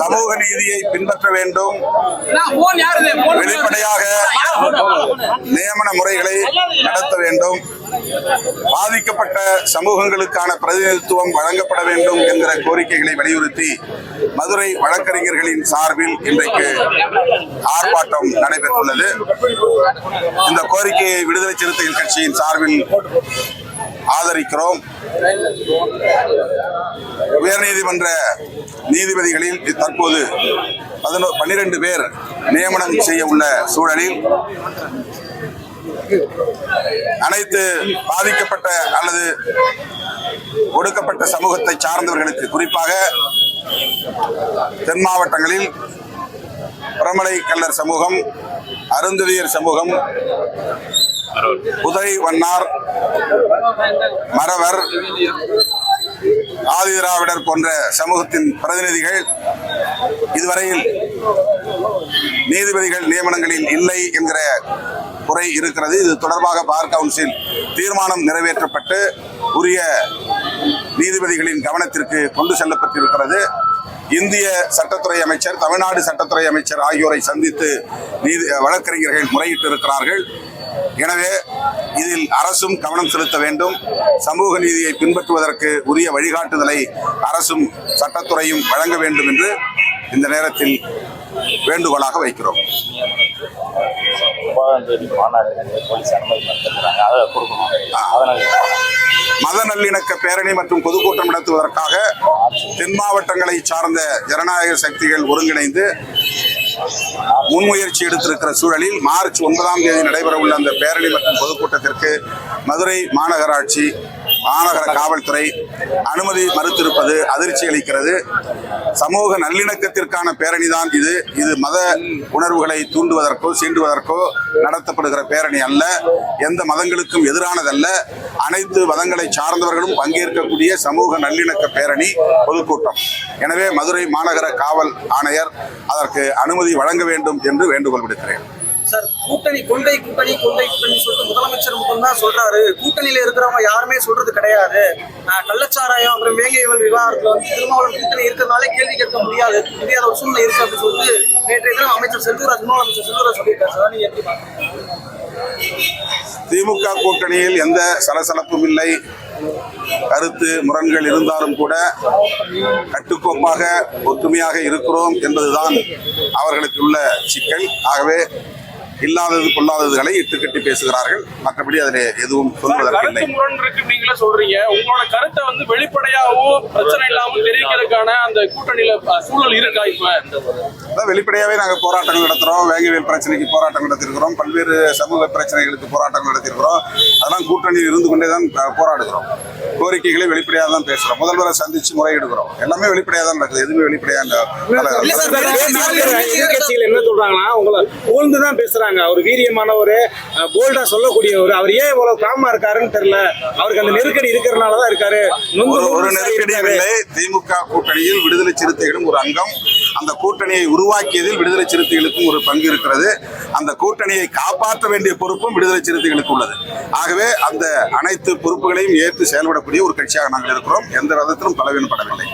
சமூக நீதியை பின்பற்ற வேண்டும். வெளிப்படையாக நியமன முறைகளை நடத்த வேண்டும். பாதிக்கப்பட்ட சமூகங்களுக்கான பிரதிநிதித்துவம் வழங்கப்பட வேண்டும் என்கிற கோரிக்கைகளை வலியுறுத்தி மதுரை வழக்கறிஞர்களின் சார்பில் இன்றைக்கு ஆர்ப்பாட்டம் நடைபெற்றுள்ளது. இந்த கோரிக்கையை விடுதலை சிறுத்தைகள் கட்சியின் சார்பில் ஆதரிக்கிறோம். உயர்நீதிமன்ற நீதிபதிகளில் தற்போது பதினோ பன்னிரண்டு பேர் நியமனம் செய்ய உள்ள சூழலில் அனைத்து பாதிக்கப்பட்ட அல்லது ஒடுக்கப்பட்ட சமூகத்தை சார்ந்தவர்களுக்கு குறிப்பாக தென் மாவட்டங்களில் பிரமலை கல்லர் சமூகம் அருந்ததியர் சமூகம் உதய் வண்ணார் மறவர் ஆதிதிராவிடர் போன்ற சமூகத்தின் பிரதிநிதிகள் இதுவரையில் நீதிபதிகள் நியமனங்களில் இல்லை என்கிற குறை இருக்கிறது. இது தொடர்பாக பார் கவுன்சில் தீர்மானம் நிறைவேற்றப்பட்டு உரிய நீதிபதிகளின் கவனத்திற்கு கொண்டு செல்லப்பட்டிருக்கிறது. இந்திய சட்டத்துறை அமைச்சர் தமிழ்நாடு சட்டத்துறை அமைச்சர் ஆகியோரை சந்தித்து நீதி வழக்கறிஞர்கள் முறையிட்டு இருக்கிறார்கள் எனவே இதில் அரசும் கவனம் செலுத்த வேண்டும். சமூக நீதியை பின்பற்றுவதற்கு உரிய வழிகாட்டுதலை அரசும் சட்டத்துறையும் வழங்க வேண்டும் என்று இந்த நேரத்தில் வேண்டுகோளாக வைக்கிறோம். மத நல்லிணக்க பேரணி மற்றும் பொதுக்கூட்டம் நடத்துவதற்காக தென் மாவட்டங்களை சார்ந்த ஜனநாயக சக்திகள் ஒருங்கிணைந்து முன்முயற்சி எடுத்திருக்கிற சூழலில் மார்ச் ஒன்பதாம் தேதி நடைபெறவுள்ள அந்த பேரணி மற்றும் பொதுக்கூட்டத்திற்கு மதுரை மாநகராட்சி மாநகர காவல்துறை அனுமதி மறுத்திருப்பது அதிர்ச்சி அளிக்கிறது. சமூக நல்லிணக்கத்திற்கான பேரணிதான் இது. இது மத உணர்வுகளை தூண்டுவதற்கோ சீண்டுவதற்கோ நடத்தப்படுகிற பேரணி அல்ல. எந்த மதங்களுக்கும் எதிரானதல்ல. அனைத்து மதங்களை சார்ந்தவர்களும் பங்கேற்கக்கூடிய சமூக நல்லிணக்க பேரணி பொதுக்கூட்டம். எனவே மதுரை மாநகர காவல் ஆணையர் அதற்கு அனுமதி வழங்க வேண்டும் என்று வேண்டுகோள் விடுக்கிறேன். சார் கூட்டணி கொண்டை கூட்டணி கொண்டை கூட்டணி சொல்லிட்டு முதலமைச்சர் மட்டும்தான் சொல்றாரு. கூட்டணியில இருக்கிறவங்க யாருமே சொல்றது கிடையாது. கள்ளச்சாராயம் அப்புறம் வேங்கைவல் விவகாரத்துல வந்து திருமாவளவன் கூட்டணி இருக்கிறதுனால கேள்வி கேட்க முடியாது. முடியாத ஒரு சூழ்நிலை இருக்கு அப்படின்னு சொல்லிட்டு நேற்றைய தினம் அமைச்சர் செல்வராஜ் முதலமைச்சர் செல்வராஜ் சொல்லியிருக்காரு சார். நீங்க எப்படி திமுக கூட்டணியில் எந்த சலசலப்பும் இல்லை. கருத்து முரண்கள் இருந்தாலும் கூட கட்டுக்கோப்பாக ஒற்றுமையாக இருக்கிறோம் என்பதுதான் அவர்களுக்கு உள்ள சிக்கல். ஆகவே இல்லாதது கொள்ளாததுகளை இட்டுக்கட்டி பேசுகிறார்கள் மற்றபடி அதில் எதுவும் சொல்வதற்கு இல்லை நீங்களே சொல்றீங்க உங்களோட கருத்தை வந்து வெளிப்படையாகவும் பிரச்சனை இல்லாமல் தெரிவிக்கிறதுக்கான அந்த கூட்டணியில சூழல் இருக்கா இப்ப அதான் வெளிப்படையாகவே நாங்கள் போராட்டங்கள் நடத்துகிறோம் வேங்கவேல் பிரச்சனைக்கு போராட்டம் நடத்தியிருக்கிறோம் பல்வேறு சமூக பிரச்சனைகளுக்கு போராட்டங்கள் நடத்தியிருக்கிறோம் அதெல்லாம் கூட்டணியில் இருந்து கொண்டே தான் போராடுகிறோம் கோரிக்கைகளை வெளிப்படையாக தான் பேசுகிறோம் முதல்வரை சந்தித்து முறையிடுகிறோம் எல்லாமே வெளிப்படையாக தான் நடக்குது எதுவுமே வெளிப்படையாக என்ன சொல்றாங்கன்னா உங்களை தான் பேசுறாங்க சொல்றாங்க அவர் வீரியமானவர் போல்டா சொல்லக்கூடியவர். அவர் ஏன் இவ்வளோ காமா இருக்காருன்னு தெரில அவருக்கு அந்த நெருக்கடி இருக்கிறனால தான் இருக்காரு. ஒரு நெருக்கடி திமுக கூட்டணியில் விடுதலை சிறுத்தைகளும் ஒரு அங்கம். அந்த கூட்டணியை உருவாக்கியதில் விடுதலை சிறுத்தைகளுக்கும் ஒரு பங்கு இருக்கிறது. அந்த கூட்டணியை காப்பாற்ற வேண்டிய பொறுப்பும் விடுதலை சிறுத்தைகளுக்கு உள்ளது. ஆகவே அந்த அனைத்து பொறுப்புகளையும் ஏற்று செயல்படக்கூடிய ஒரு கட்சியாக நாங்கள் இருக்கிறோம். எந்த விதத்திலும் பலவீனப்படவில்லை.